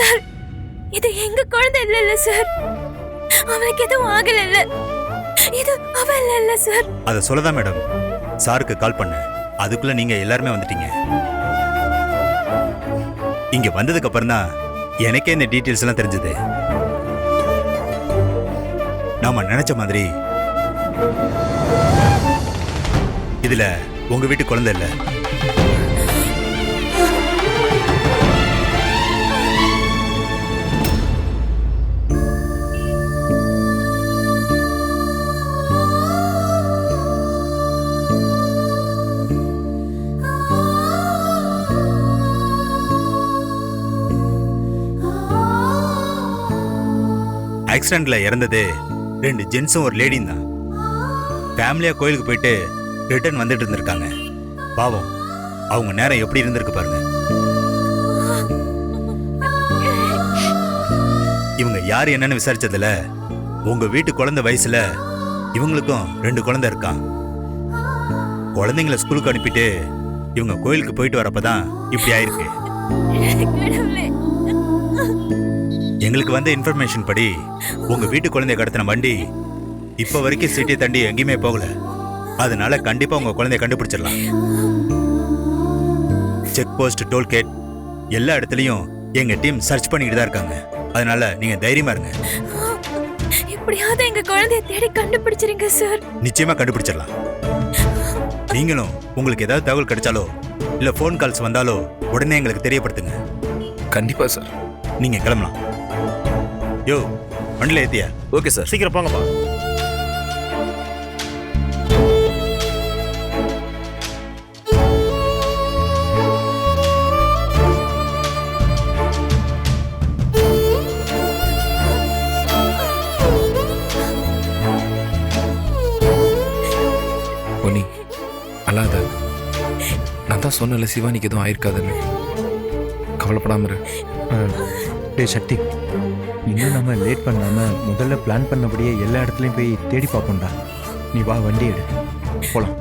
Sir. இது எங்க குழந்தை இல்ல இல்ல சார். அவனுக்கு எதுவும் ஆகல இல்ல இது அவ இல்ல இல்ல சார். அத சொல்லதான் மேடம். சாருக்கு கால் பண்ணேன் அதுக்குள்ள நீங்க எல்லாருமே வந்துட்டீங்க. இங்க வந்ததுக்கு அப்புறம் தான் எனக்கே இந்த டீட்டெயில்ஸ் எல்லாம் தெரிஞ்சது. நாம நினைச்ச மாதிரி இதுல உங்க வீட்டு குழந்தை இல்ல. ஆக்சிடென்ட்ல இறந்தது. ரெண்டு ஜென்ஸும் ஒரு லேடியும் தான். ஃபேமிலியாக கோயிலுக்கு போயிட்டு ரிட்டர்ன் வந்துட்டு இருந்திருக்காங்க. பாவம் அவங்க நேரம் எப்படி இருந்திருக்கு பாருங்க. இவங்க யார் என்னன்னு விசாரிச்சதுல உங்க வீட்டு குழந்தை வயசுல இவங்களுக்கும் ரெண்டு குழந்தை இருக்கான். குழந்தைங்கள ஸ்கூலுக்கு அனுப்பிட்டு இவங்க கோயிலுக்கு போயிட்டு வரப்பதான் இப்படி ஆயிருக்கு. எங்களுக்கு வந்த இன்ஃபர்மேஷன் படி உங்க வீட்டு குழந்தைய கடத்தின வண்டி இப்ப வரைக்கும் சிட்டியை தாண்டி எங்கேயுமே போகல. அதனால கண்டிப்பா உங்க குழந்தைய கண்டுபிடிச்சிடலாம். செக் போஸ்ட் டோல்கேட் எல்லா இடத்துலயும் எங்க டீம் சர்ச் பண்ணிக்கிட்டு தான் இருக்காங்க. அதனால நீங்க தைரியமா இருங்க. எப்படியாவது எங்க குழந்தைய தேடி கண்டுபிடிச்சிருங்க சார் நிச்சயமா கண்டுபிடிச்சிடலாம். நீங்களும் உங்களுக்கு ஏதாவது தகவல் கிடைச்சாலோ இல்ல ஃபோன் கால்ஸ் வந்தாலோ உடனே எங்களுக்கு தெரியப்படுத்துங்க. கண்டிப்பா சார் நீங்க கிளம்பலாம். யோ வண்டியில ஏத்தியா? Okay sir. சீக்கிரம் போங்கப்பா. பொன்னி அல்லாத நான் தான் சொன்னல சிவானிக்கு எதுவும் ஆயிருக்காதுன்னு. கவலைப்படாம இரு. டே சக்தி. இன்னும் நம்ம லேட் பண்ணாம முதல்ல பிளான் பண்ணபடியே எல்லா இடத்துலையும் போய் தேடி பார்ப்போம்டா. நீ வா வண்டி எடு. போகலாம்